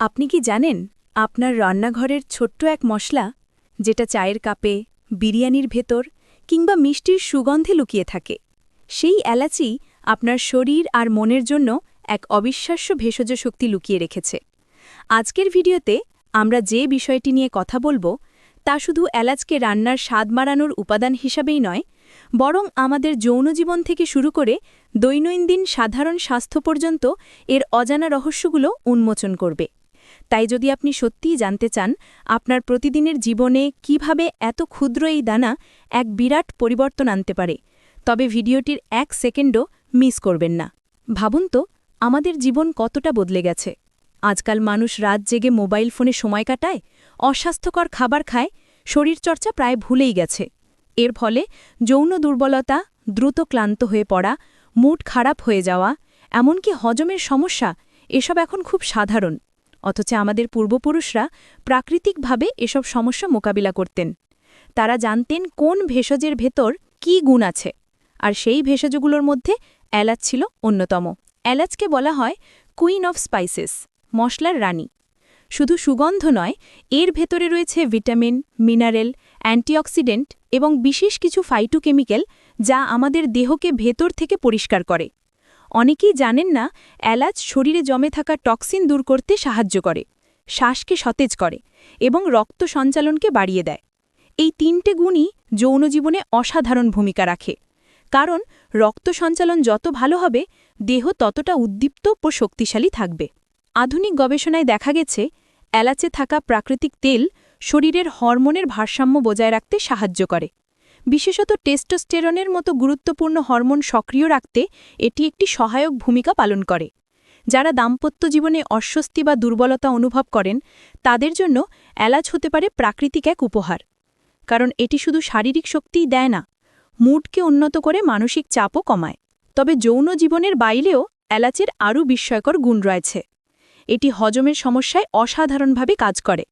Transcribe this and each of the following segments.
আপনি কি জানেন, আপনার রান্নাঘরের ছোট্ট এক মশলা, যেটা চায়ের কাপে, বিরিয়ানির ভেতর, কিংবা মিষ্টির সুগন্ধে লুকিয়ে থাকে? সেই এলাচি আপনার শরীর আর মনের জন্য এক অবিশ্বাস্য ভেষজ শক্তি লুকিয়ে রেখেছে। আজকের ভিডিওতে আমরা যে বিষয়টি নিয়ে কথা বলব, তা শুধু এলাচকে রান্নার স্বাদ মারানোর উপাদান হিসাবেই নয়, বরং আমাদের যৌন জীবন থেকে শুরু করে দৈনন্দিন সাধারণ স্বাস্থ্য পর্যন্ত এর অজানা রহস্যগুলো উন্মোচন করবে। তাই যদি আপনি সত্যিই জানতে চান আপনার প্রতিদিনের জীবনে কীভাবে এত ক্ষুদ্র এই দানা এক বিরাট পরিবর্তন আনতে পারে, তবে ভিডিওটির এক সেকেন্ডও মিস করবেন না। ভাবুন তো, আমাদের জীবন কতটা বদলে গেছে। আজকাল মানুষ রাত জেগে মোবাইল ফোনে সময় কাটায়, অস্বাস্থ্যকর খাবার খায়, শরীরচর্চা প্রায় ভুলেই গেছে। এর ফলে যৌন দুর্বলতা, দ্রুত ক্লান্ত হয়ে পড়া, মুড খারাপ হয়ে যাওয়া, এমনকি হজমের সমস্যা, এসব এখন খুব সাধারণ। অথচ আমাদের পূর্বপুরুষরা প্রাকৃতিকভাবে এসব সমস্যা মোকাবিলা করতেন। তারা জানতেন কোন ভেষজের ভেতর কি গুণ আছে। আর সেই ভেষজগুলোর মধ্যে এলাচ ছিল অন্যতম। এলাচকে বলা হয় কুইন অফ স্পাইসেস, মশলার রানী। শুধু সুগন্ধ নয়, এর ভেতরে রয়েছে ভিটামিন, মিনারেল, অ্যান্টিঅক্সিডেন্ট এবং বিশেষ কিছু ফাইটোকেমিক্যাল যা আমাদের দেহকে ভেতর থেকে পরিষ্কার করে। অনেকেই জানেন না, এলাচ শরীরে জমে থাকা টক্সিন দূর করতে সাহায্য করে, শ্বাসকে সতেজ করে এবং রক্ত সঞ্চালনকে বাড়িয়ে দেয়। এই তিনটে গুণই যৌন জীবনে অসাধারণ ভূমিকা রাখে, কারণ রক্ত সঞ্চালন যত ভালো হবে, দেহ ততটা উদ্দীপ্ত ও শক্তিশালী থাকবে। আধুনিক গবেষণায় দেখা গেছে, এলাচে থাকা প্রাকৃতিক তেল শরীরের হরমোনের ভারসাম্য বজায় রাখতে সাহায্য করে। বিশেষত টেস্টোস্টেরনের মতো গুরুত্বপূর্ণ হরমোন সক্রিয় রাখতে এটি একটি সহায়ক ভূমিকা পালন করে। যারা দাম্পত্য জীবনে অস্বস্তি বা দুর্বলতা অনুভব করেন, তাদের জন্য এলাচ হতে পারে প্রাকৃতিক এক উপহার। কারণ এটি শুধু শারীরিক শক্তিই দেয় না, মুডকে উন্নত করে মানসিক চাপও কমায়। তবে যৌন জীবনের বাইরেও এলাচের আরও বিস্ময়কর গুণ রয়েছে। এটি হজমের সমস্যায় অসাধারণভাবে কাজ করে।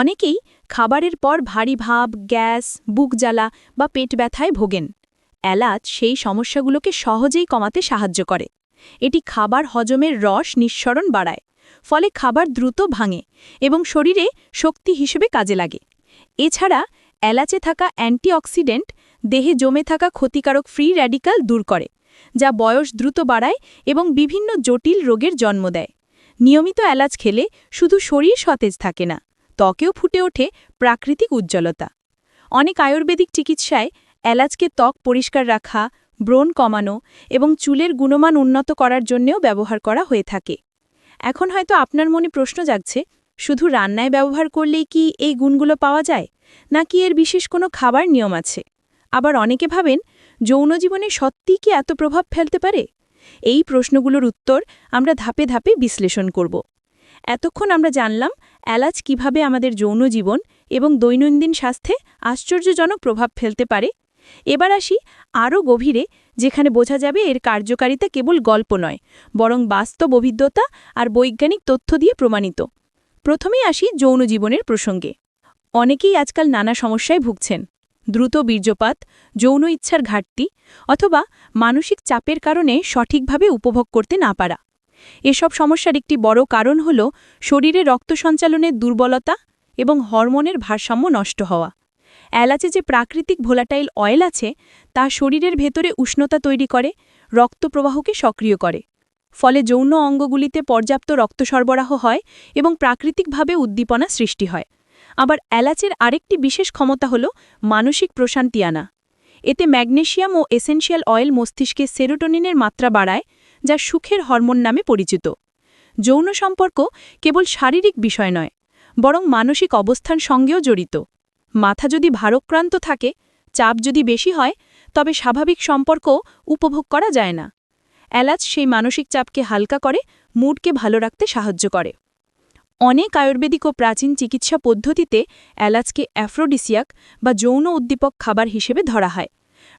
অনেকেই খাবারের পর ভারী ভাব, গ্যাস, বুক জ্বালা বা পেট ব্যথায় ভোগেন। এলাচ সেই সমস্যাগুলোকে সহজেই কমাতে সাহায্য করে। এটি খাবার হজমের রস নিঃসরণ বাড়ায়, ফলে খাবার দ্রুত ভাঙে এবং শরীরে শক্তি হিসেবে কাজে লাগে। এছাড়া এলাচে থাকা অ্যান্টিঅক্সিডেন্ট দেহে জমে থাকা ক্ষতিকারক ফ্রি র্যাডিক্যাল দূর করে, যা বয়স দ্রুত বাড়ায় এবং বিভিন্ন জটিল রোগের জন্ম দেয়। নিয়মিত এলাচ খেলে শুধু শরীর সতেজ থাকে না ত্বকেও ফুটে ওঠে প্রাকৃতিক উজ্জ্বলতা। অনেক আয়ুর্বেদিক চিকিৎসায় এলাচকে ত্বক পরিষ্কার রাখা, ব্রণ কমানো এবং চুলের গুণমান উন্নত করার জন্যেও ব্যবহার করা হয়ে থাকে। এখন হয়তো আপনার মনে প্রশ্ন জাগছে, শুধু রান্নায় ব্যবহার করলেই কি এই গুণগুলো পাওয়া যায়? নাকি এর বিশেষ কোনো খাবার নিয়ম আছে? আবার অনেকে ভাবেন, যৌন জীবনে সত্যিই কি এত প্রভাব ফেলতে পারে? এই প্রশ্নগুলোর উত্তর আমরা ধাপে ধাপে বিশ্লেষণ করব। এতক্ষণ আমরা জানলাম এলাচ কীভাবে আমাদের যৌন জীবন এবং দৈনন্দিন স্বাস্থ্যে আশ্চর্যজনক প্রভাব ফেলতে পারে। এবার আসি আরও গভীরে, যেখানে বোঝা যাবে এর কার্যকারিতা কেবল গল্প নয়, বরং বাস্তব অভিজ্ঞতা আর বৈজ্ঞানিক তথ্য দিয়ে প্রমাণিত। প্রথমেই আসি যৌন জীবনের প্রসঙ্গে। অনেকেই আজকাল নানা সমস্যায় ভুগছেন। দ্রুত বীর্যপাত, যৌন ইচ্ছার ঘাটতি অথবা মানসিক চাপের কারণে সঠিকভাবে উপভোগ করতে না পারা। এসব সমস্যার একটি বড় কারণ হল শরীরে রক্ত সঞ্চালনের দুর্বলতা এবং হরমোনের ভারসাম্য নষ্ট হওয়া। এলাচে যে প্রাকৃতিক ভোলাটাইল অয়েল আছে, তা শরীরের ভেতরে উষ্ণতা তৈরি করে, রক্ত প্রবাহকে সক্রিয় করে। ফলে যৌন অঙ্গগুলিতে পর্যাপ্ত রক্ত সরবরাহ হয় এবং প্রাকৃতিকভাবে উদ্দীপনা সৃষ্টি হয়। আবার এলাচের আরেকটি বিশেষ ক্ষমতা হল মানসিক প্রশান্তি আনা। এতে ম্যাগনেশিয়াম ও এসেনশিয়াল অয়েল মস্তিষ্কে সেরোটোনিনের মাত্রা বাড়ায় যা সুখের হরমোন নামে পরিচিত। যৌন সম্পর্ক কেবল শারীরিক বিষয় নয়, বরং মানসিক অবস্থান সঙ্গেও জড়িত। মাথা যদি ভারক্রান্ত থাকে, চাপ যদি বেশি হয়, তবে স্বাভাবিক সম্পর্ক উপভোগ করা যায় না। এলাচ সেই মানসিক চাপকে হালকা করে, মুডকে ভালো রাখতে সাহায্য করে। অনেক আয়ুর্বেদিক ও প্রাচীন চিকিৎসা পদ্ধতিতে এলাচকে অ্যাফ্রোডিসিয়াক বা যৌন উদ্দীপক খাবার হিসেবে ধরা হয়।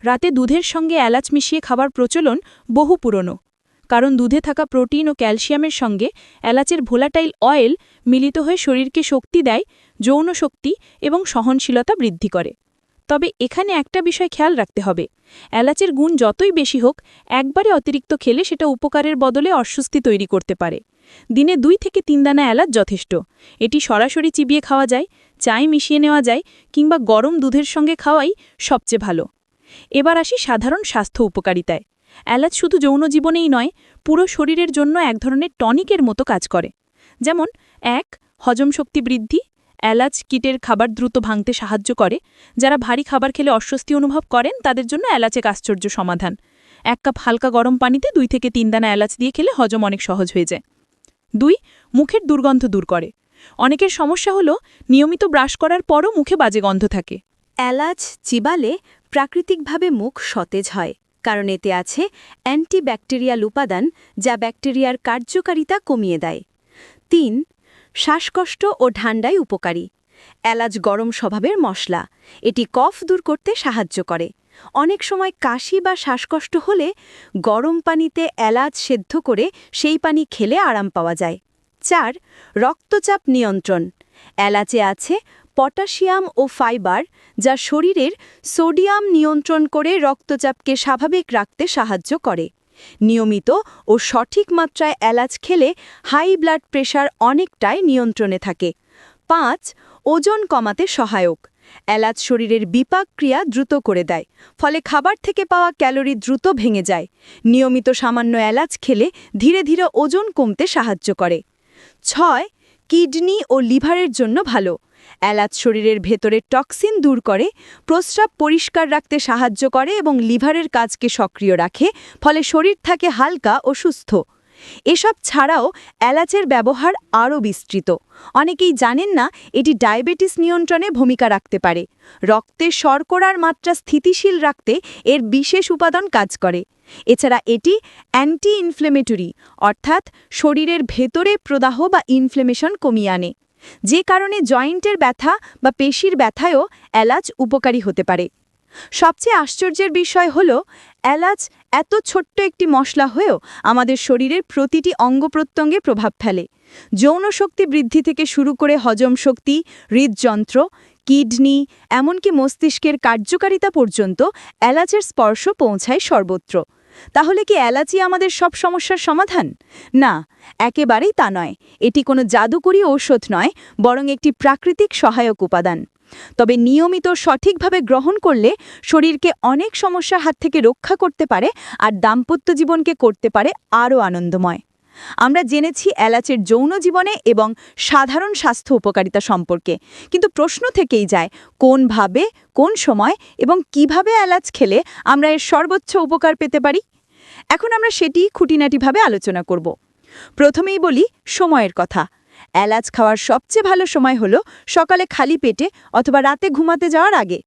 রাতে দুধের সঙ্গে এলাচ মিশিয়ে খাবার প্রচলন বহু পুরনো। কারণ দুধে থাকা প্রোটিন ও ক্যালসিয়ামের সঙ্গে এলাচের ভোলাটাইল অয়েল মিলিত হয়ে শরীরকে শক্তি দেয়, যৌন শক্তি এবং সহনশীলতা বৃদ্ধি করে। তবে এখানে একটা বিষয় খেয়াল রাখতে হবে। এলাচের গুণ যতই বেশি হোক, একবারে অতিরিক্ত খেলে সেটা উপকারের বদলে অস্বস্তি তৈরি করতে পারে। দিনে দুই থেকে তিন দানা এলাচ যথেষ্ট। এটি সরাসরি চিবিয়ে খাওয়া যায়, চায়ে মিশিয়ে নেওয়া যায় কিংবা গরম দুধের সঙ্গে খাওয়াই সবচেয়ে ভালো। এবার আসি সাধারণ স্বাস্থ্য উপকারিতায়। এলাচ শুধু যৌন জীবনেই নয়, পুরো শরীরের জন্য এক ধরনের টনিকের মতো কাজ করে। যেমন, এক, হজম শক্তি বৃদ্ধি। এলাচ কিটের খাবার দ্রুত ভাঙতে সাহায্য করে। যারা ভারী খাবার খেলে অস্বস্তি অনুভব করেন, তাদের জন্য এলাচ আশ্চর্য সমাধান। এক কাপ হালকা গরম পানিতে দুই থেকে তিন দানা এলাচ দিয়ে খেলে হজম অনেক সহজ হয়ে যায়। দুই, মুখের দুর্গন্ধ দূর করে। অনেকের সমস্যা হলো, নিয়মিত ব্রাশ করার পরও মুখে বাজে গন্ধ থাকে। এলাচ চিবালে প্রাকৃতিকভাবে মুখ সতেজ হয়। কারণ এতে আছে অ্যান্টিব্যাকটেরিয়াল উপাদান যা ব্যাকটেরিয়ার কার্যকারিতা কমিয়ে দেয়। তিন, শ্বাসকষ্ট ও ঠান্ডায় উপকারী। এলাচ গরম স্বভাবের মশলা। এটি কফ দূর করতে সাহায্য করে। অনেক সময় কাশি বা শ্বাসকষ্ট হলে গরম পানিতে এলাচ সেদ্ধ করে সেই পানি খেলে আরাম পাওয়া যায়। চার, রক্তচাপ নিয়ন্ত্রণ। এলাচে আছে পটাশিয়াম ও ফাইবার, যা শরীরের সোডিয়াম নিয়ন্ত্রণ করে রক্তচাপকে স্বাভাবিক রাখতে সাহায্য করে। নিয়মিত ও সঠিক মাত্রায় এলাচ খেলে হাই ব্লাড প্রেশার অনেকটাই নিয়ন্ত্রণে থাকে। পাঁচ, ওজন কমাতে সহায়ক। এলাচ শরীরের বিপাক ক্রিয়া দ্রুত করে দেয়, ফলে খাবার থেকে পাওয়া ক্যালোরি দ্রুত ভেঙে যায়। নিয়মিত সামান্য এলাচ খেলে ধীরে ধীরে ওজন কমতে সাহায্য করে। ছয়, কিডনি ও লিভারের জন্য ভালো। এলাচ শরীরের ভেতরে টক্সিন দূর করে, প্রস্রাব পরিষ্কার রাখতে সাহায্য করে এবং লিভারের কাজকে সক্রিয় রাখে, ফলে শরীর থাকে হালকা ও সুস্থ। এসব ছাড়াও এলাচের ব্যবহার আরও বিস্তৃত। অনেকেই জানেন না, এটি ডায়াবেটিস নিয়ন্ত্রণে ভূমিকা রাখতে পারে। রক্তে শর্করার মাত্রা স্থিতিশীল রাখতে এর বিশেষ উপাদান কাজ করে। এছাড়া এটি অ্যান্টি ইনফ্লেমেটরি অর্থাৎ শরীরের ভেতরে প্রদাহ বা ইনফ্লেমেশন কমিয়ে আনে। যে কারণে জয়েন্টের ব্যথা বা পেশির ব্যথায়ও এলাচ উপকারী হতে পারে। সবচেয়ে আশ্চর্যের বিষয় হল, এলাচ এত ছোট্ট একটি মশলা হয়েও আমাদের শরীরের প্রতিটি অঙ্গ প্রত্যঙ্গে প্রভাব ফেলে। যৌন শক্তি বৃদ্ধি থেকে শুরু করে হজম শক্তি, হৃদযন্ত্র, কিডনি, এমনকি মস্তিষ্কের কার্যকারিতা পর্যন্ত এলাচের স্পর্শ পৌঁছায় সর্বত্র। তাহলে কি এলাচি আমাদের সব সমস্যার সমাধান? না, একেবারেই তা নয়। এটি কোনো জাদুকরী ঔষধ নয়, বরং একটি প্রাকৃতিক সহায়ক উপাদান। তবে নিয়মিত সঠিকভাবে গ্রহণ করলে শরীরকে অনেক সমস্যার হাত থেকে রক্ষা করতে পারে আর দাম্পত্য জীবনকে করতে পারে আরও আনন্দময়। আমরা জেনেছি এলাচের যৌন জীবনে এবং সাধারণ স্বাস্থ্য উপকারিতা সম্পর্কে। কিন্তু প্রশ্ন থেকেই যায় কোনভাবে কোন সময় এবং কীভাবে এলাচ খেলে আমরা এর সর্বোচ্চ উপকার পেতে পারি? এখন আমরা সেটি খুঁটিনাটিভাবে আলোচনা করব। প্রথমেই বলি সময়ের কথা। এলাচ খাওয়ার সবচেয়ে ভালো সময় হলো সকালে খালি পেটে অথবা রাতে ঘুমাতে যাওয়ার আগে।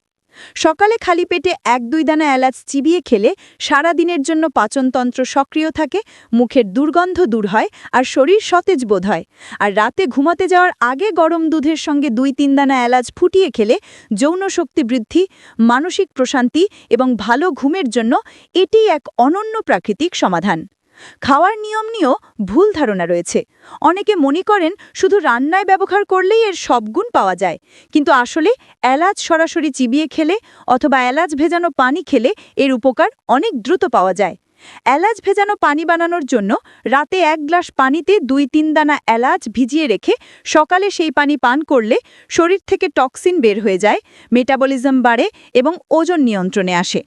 সকালে খালি পেটে এক দুই দানা এলাচ চিবিয়ে খেলে সারা দিনের জন্য পাচনতন্ত্র সক্রিয় থাকে, মুখের দুর্গন্ধ দূর হয় আর শরীর সতেজ বোধ হয়। আর রাতে ঘুমাতে যাওয়ার আগে গরম দুধের সঙ্গে দুই তিন দানা এলাচ ফুটিয়ে খেলে যৌন শক্তি বৃদ্ধি, মানসিক প্রশান্তি এবং ভালো ঘুমের জন্য এটি এক অনন্য প্রাকৃতিক সমাধান। খাওয়ার নিয়ম নিয়েও ভুল ধারণা রয়েছে। অনেকে মনে করেন শুধু রান্নায় ব্যবহার করলেই এর সব গুণ পাওয়া যায়, কিন্তু আসলে এলাচ সরাসরি চিবিয়ে খেলে অথবা এলাচ ভেজানো পানি খেলে এর উপকার অনেক দ্রুত পাওয়া যায়। এলাচ ভেজানো পানি বানানোর জন্য রাতে এক গ্লাস পানিতে দুই তিন দানা এলাচ ভিজিয়ে রেখে সকালে সেই পানি পান করলে শরীর থেকে টক্সিন বের হয়ে যায়, মেটাবলিজম বাড়ে এবং ওজন নিয়ন্ত্রণে আসে।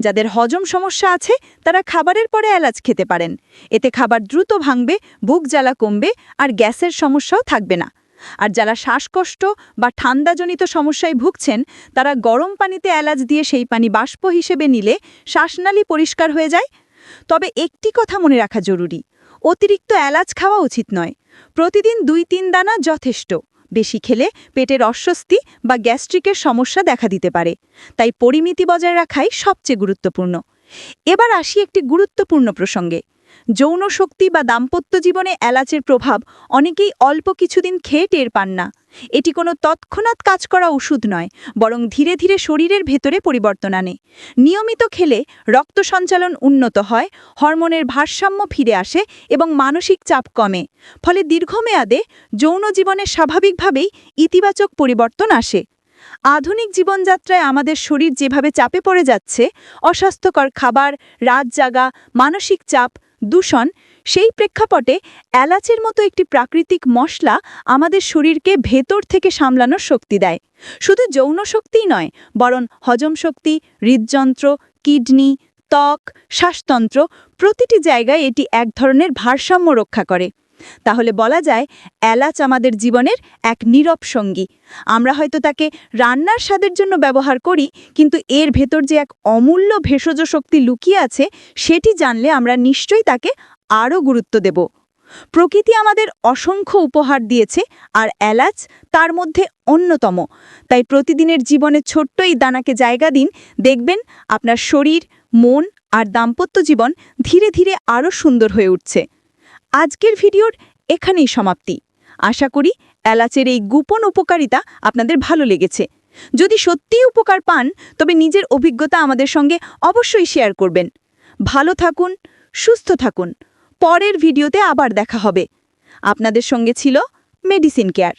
যাদের হজম সমস্যা আছে, তারা খাবারের পরে এলাচ খেতে পারেন। এতে খাবার দ্রুত ভাঙবে, বুক জ্বালা কমবে আর গ্যাসের সমস্যাও থাকবে না। আর যারা শ্বাসকষ্ট বা ঠান্ডাজনিত সমস্যায় ভুগছেন, তারা গরম পানিতে এলাচ দিয়ে সেই পানি বাষ্প হিসেবে নিলে শ্বাসনালী পরিষ্কার হয়ে যায়। তবে একটি কথা মনে রাখা জরুরি, অতিরিক্ত এলাচ খাওয়া উচিত নয়। প্রতিদিন দুই তিন দানা যথেষ্ট। বেশি খেলে পেটের অস্বস্তি বা গ্যাস্ট্রিকের সমস্যা দেখা দিতে পারে। তাই পরিমিতি বজায় রাখাই সবচেয়ে গুরুত্বপূর্ণ। এবার আসি একটি গুরুত্বপূর্ণ প্রসঙ্গে। যৌন শক্তি বা দাম্পত্য জীবনে এলাচের প্রভাব অনেকেই অল্প কিছুদিন খেয়ে টের পান না। এটি কোনো তৎক্ষণাৎ কাজ করা ওষুধ নয়, বরং ধীরে ধীরে শরীরের ভেতরে পরিবর্তন আনে। নিয়মিত খেলে রক্ত সঞ্চালন উন্নত হয়, হরমোনের ভারসাম্য ফিরে আসে এবং মানসিক চাপ কমে। ফলে দীর্ঘমেয়াদে যৌন জীবনে স্বাভাবিকভাবেই ইতিবাচক পরিবর্তন আসে। আধুনিক জীবনযাত্রায় আমাদের শরীর যেভাবে চাপে পড়ে যাচ্ছে, অস্বাস্থ্যকর খাবার, রাত জাগা, মানসিক চাপ দূষণ, সেই প্রেক্ষাপটে এলাচের মতো একটি প্রাকৃতিক মশলা আমাদের শরীরকে ভেতর থেকে সামলানোর শক্তি দেয়। শুধু যৌন শক্তিই নয়, বরং হজম শক্তি, হৃদযন্ত্র, কিডনি, ত্বক, শ্বাসতন্ত্র, প্রতিটি জায়গায় এটি এক ধরনের ভারসাম্য রক্ষা করে। তাহলে বলা যায়, এলাচ আমাদের জীবনের এক নীরব সঙ্গী। আমরা হয়তো তাকে রান্নার স্বাদের জন্য ব্যবহার করি, কিন্তু এর ভেতর যে এক অমূল্য ভেষজ শক্তি লুকিয়ে আছে, সেটি জানলে আমরা নিশ্চয়ই তাকে আরও গুরুত্ব দেব। প্রকৃতি আমাদের অসংখ্য উপহার দিয়েছে, আর এলাচ তার মধ্যে অন্যতম। তাই প্রতিদিনের জীবনে ছোট্ট এই দানাকে জায়গা দিন, দেখবেন আপনার শরীর, মন আর দাম্পত্য জীবন ধীরে ধীরে আরও সুন্দর হয়ে উঠছে। আজকের ভিডিওর এখানেই সমাপ্তি। আশা করি এলাচের এই গোপন উপকারিতা আপনাদের ভালো লেগেছে। যদি সত্যিই উপকার পান, তবে নিজের অভিজ্ঞতা আমাদের সঙ্গে অবশ্যই শেয়ার করবেন। ভালো থাকুন, সুস্থ থাকুন। পরের ভিডিওতে আবার দেখা হবে। আপনাদের সঙ্গে ছিল মেডিসিন কেয়ার